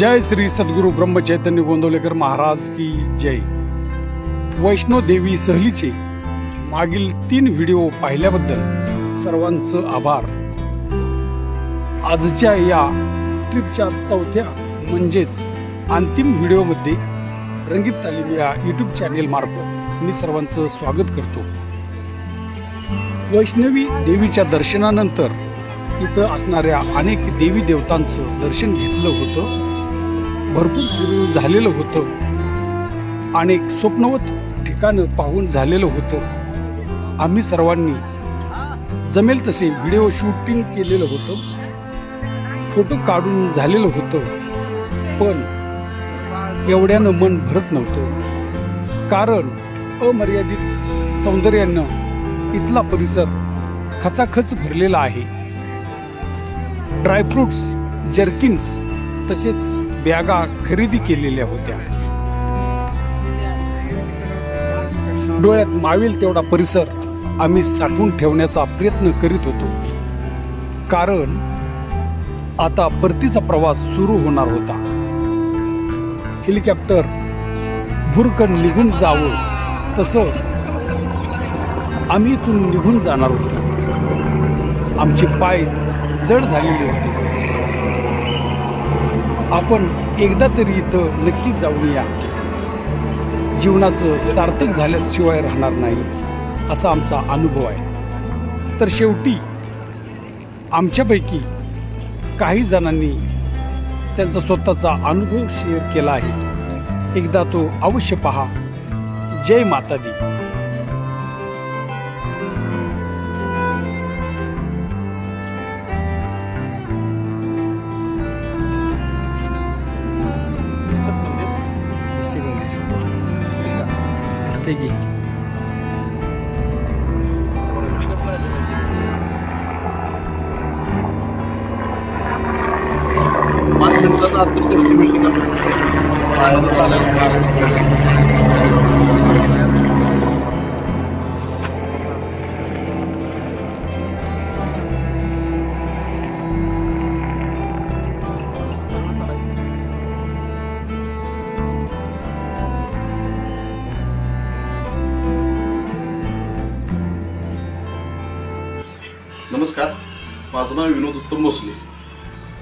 जय श्री सद्गुरू ब्रह्मचैतन्य गोंदवलेकर महाराज की जय. वैष्णो देवी सहलीचे मागील तीन व्हिडिओ पाहिल्याबद्दल सर्वांचं आभार. आजच्या या ट्रिपच्या चौथ्या म्हणजेच अंतिम व्हिडिओमध्ये रंगीत तालीम या यूट्यूब चॅनेलमार्फत मी सर्वांचं स्वागत करतो. वैष्णवी देवीच्या दर्शनानंतर इथं असणाऱ्या अनेक देवी देवतांचं दर्शन घेतलं होतं. भरपूर झालेलं होतं. अनेक स्वप्नवत ठिकाणं पाहून झालेलं होतं. आम्ही सर्वांनी जमेल तसे व्हिडिओ शूटिंग केलेलं होतं. फोटो काढून झालेलं होतं. पण एवढ्यानं मन भरत नव्हतं. कारण अमर्यादित सौंदर्यानं इथला परिसर खचाखच भरलेला आहे. ड्रायफ्रुट्स जर्किन्स तसेच बॅगा खरेदी केलेल्या होत्या. डोळ्यात मावेल तेवढा परिसर आम्ही साठवून ठेवण्याचा प्रयत्न करीत होतो. कारण आता परतीचा प्रवास सुरू होणार होता. हेलिकॉप्टर भुरकन निघून जावं तसं आम्ही इथून निघून जाणार होतो. आमचे पाय जड झालेले होते. आपण एकदा तरी इथं नक्की जाऊन या. जीवनाचं सार्थक झाल्याशिवाय राहणार नाही असा आमचा अनुभव आहे. तर शेवटी आमच्यापैकी काही जणांनी त्यांचा स्वतःचा अनुभव शेअर केला आहे. एकदा तो अवश्य पहा. जय माता दी दिसते की? पाच मिनिटाचा अंतर गर्दी नमस्कार. माझं नाव विनोद उत्तम भोसले.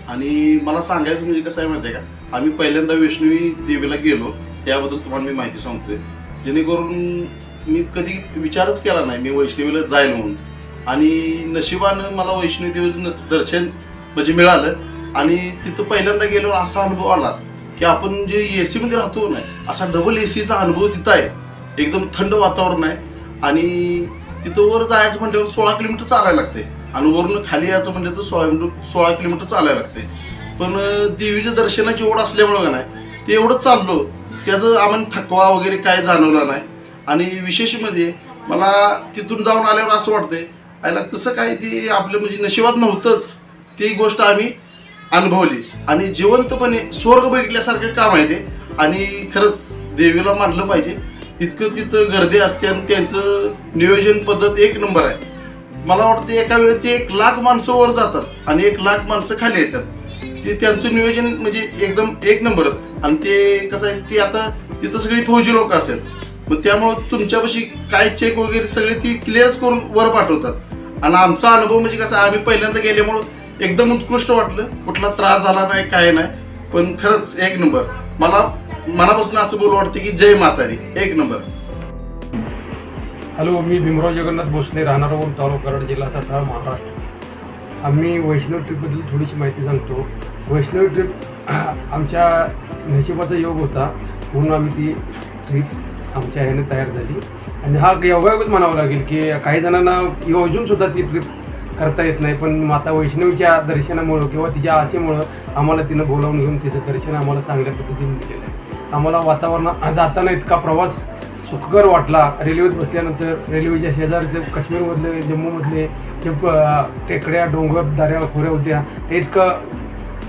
आणि मला सांगायचं म्हणजे कसं आहे माहिती आहे का? आम्ही पहिल्यांदा वैष्णवी देवीला गेलो त्याबद्दल तुम्हाला मी माहिती सांगतोय. जेणेकरून मी कधी विचारच केला नाही मी वैष्णवीला जाईल म्हणून. आणि नशिबानं मला वैष्णवी देवीचं दर्शन म्हणजे मिळालं. आणि तिथं पहिल्यांदा गेल्यावर असा अनुभव आला की आपण जे ए सीमध्ये राहतो नाही असा डबल ए सीचा अनुभव तिथं आहे. एकदम थंड वातावरण आहे. आणि तिथं वर जायचं म्हटल्यावर सोळा किलोमीटर चालायला लागते आणि वरून खाली यायचं म्हटलं तर सोळा मिनिट सोळा किलोमीटर चालायला लागते पण देवीच्या दर्शनाची ओढ असल्यामुळं का नाही ते एवढं चाललो. त्याचं आम्हाला थकवा वगैरे काय जाणवला नाही. आणि विशेष म्हणजे मला तिथून जाऊन आल्यावर असं वाटतंय आयला कसं काय ते आपलं म्हणजे नशिबात नव्हतंच ती गोष्ट आम्ही अनुभवली. आणि जिवंतपणे स्वर्ग बघितल्यासारखं काम आहे ते. आणि खरंच देवीला मानलं पाहिजे. इतकं तिथं गर्दी असते आणि त्यांचं नियोजन पद्धत एक नंबर आहे. मला वाटतं एका वेळी ते एक लाख माणसं वर जातात आणि एक लाख माणसं खाली येतात. ते त्यांचं नियोजन म्हणजे एकदम एक नंबरच. आणि ते कसं आहे ते आता तिथं सगळी फौजी लोक असेल. मग त्यामुळं तुमच्यापाशी काय चेक वगैरे सगळे ती क्लिअरच करून वर पाठवतात. आणि आमचा अनुभव म्हणजे कसं आम्ही पहिल्यांदा गेल्यामुळं एकदम उत्कृष्ट वाटलं. कुठला त्रास झाला नाही काय नाही. पण खरंच एक नंबर. मला मनापासून असं बोलू वाटतं की जय मातारी एक नंबर. हॅलो मी भीमराव जगन्नाथ भोसले राहणार ओम तालुका कराड जिल्हा सातारा महाराष्ट्र. आम्ही वैष्णव ट्रिपबद्दल थोडीशी माहिती सांगतो. वैष्णव ट्रिप आमच्या नशिबाचा योग होता. म्हणून आम्ही ती ट्रिप आमच्या ह्याने तयार झाली. आणि हा योगायोगच म्हणावं लागेल की काही जणांना अजूनसुद्धा ती ट्रिप करता येत नाही. पण माता वैष्णवीच्या दर्शनामुळं किंवा तिच्या आशेमुळं आम्हाला तिनं बोलावून घेऊन तिचं दर्शन आम्हाला चांगल्या पद्धतीने दिलेलं आहे. आम्हाला वातावरण जाताना इतका प्रवास सुखकर वाटला. रेल्वेत बसल्यानंतर रेल्वेच्या शेजारचे काश्मीरमधले जम्मूमधले जे प- टेकड्या डोंगर दऱ्या खोऱ्या होत्या ते इतकं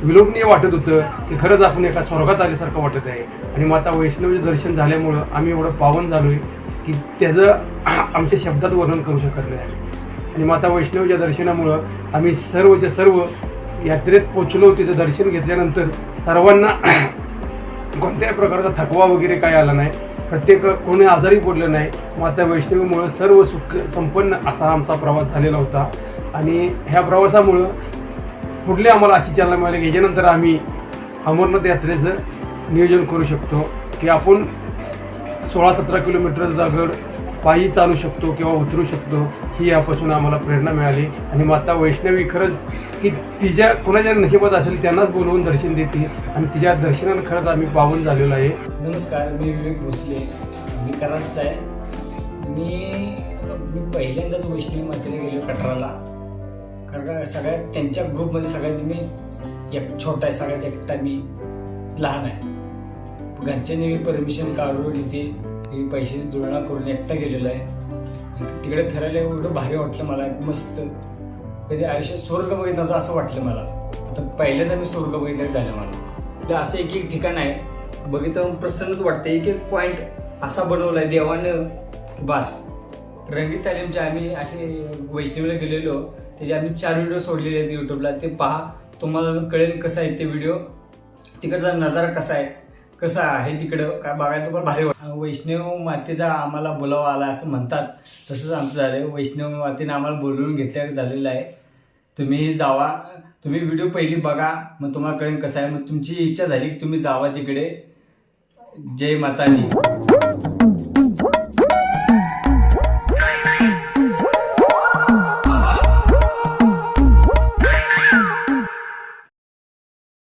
विलोभनीय वाटत होतं की खरंच आपण एका स्वर्गात आल्यासारखं वाटत आहे. आणि माता वैष्णवचं दर्शन झाल्यामुळं आम्ही एवढं पावन झालो आहे की त्याचं आमच्या शब्दात वर्णन करू शकत नाही. आणि माता वैष्णवच्या दर्शनामुळं आम्ही सर्वच्या सर्व यात्रेत पोचलो तिचं दर्शन घेतल्यानंतर सर्वांना कोणत्याही प्रकारचा थकवा वगैरे काय आला नाही. प्रत्येक कोणी आजारी पडलं नाही माता वैष्णवीमुळं सर्व सुख संपन्न असा आमचा प्रवास झालेला होता. आणि ह्या प्रवासामुळं पुढले आम्हाला अशी चालना मिळाली की याच्यानंतर आम्ही अमरनाथ यात्रेचं नियोजन करू शकतो की आपण सोळा सतरा किलोमीटरचा गड पायी चालू शकतो किंवा उतरू शकतो ही यापासून आम्हाला प्रेरणा मिळाली. आणि माता वैष्णवी खरंच की तिच्या कुणाच्या नशिबात असेल त्यांनाच बोलवून दर्शन देते आणि तिच्या दर्शनानं खरंच आम्ही पावन झालेलो आहे. नमस्कार मी विवेक भोसले मी कराडचा आहे. मी मी पहिल्यांदाच वैष्णवी मातेला गेलो कटराला. कारण सगळ्यात त्यांच्या ग्रुपमध्ये सगळ्यात मी एक छोटा आहे सगळ्यात एकटा मी लहान आहे. घरच्यांनी मी परमिशन काढून इथे मी पैशाची जुळणा करून एकटा गेलेलो आहे. तिकडे फिरायला एवढं भारी वाटलं मला मस्त. म्हणजे कधी आयुष्यात स्वर्ग बघितलं होतं असं वाटलं मला. आता पहिल्यांदा मी स्वर्ग बघितलं झालं मला. तर असं एक एक ठिकाण आहे बघितलं प्रसन्नच वाटतं एक एक पॉईंट असा बनवला आहे देवानं बास. रंगीत तालीमचे आम्ही असे वैष्णवीला गेलेलो त्याचे आम्ही चार व्हिडिओ सोडलेले आहेत यूट्यूबला ते पहा. तुम्हाला कळेल कसं आहे ते व्हिडिओ तिकडचा नजारा कसा आहे? कसं आहे तिकडं? काय बघायला तुम्हाला भारी वाटतं. वैष्णव मातेचा आम्हाला बोलावा आला असं म्हणतात. तसंच आमचं झालं वैष्णव मातेने आम्हाला बोलवून घेतल्या झालेलं आहे. तुम्ही जावा. तुम्ही व्हिडिओ पहिली बघा. मग तुम्हाला कळेल कसं आहे. मग तुमची इच्छा झाली की तुम्ही जावा तिकडे. जय मातानी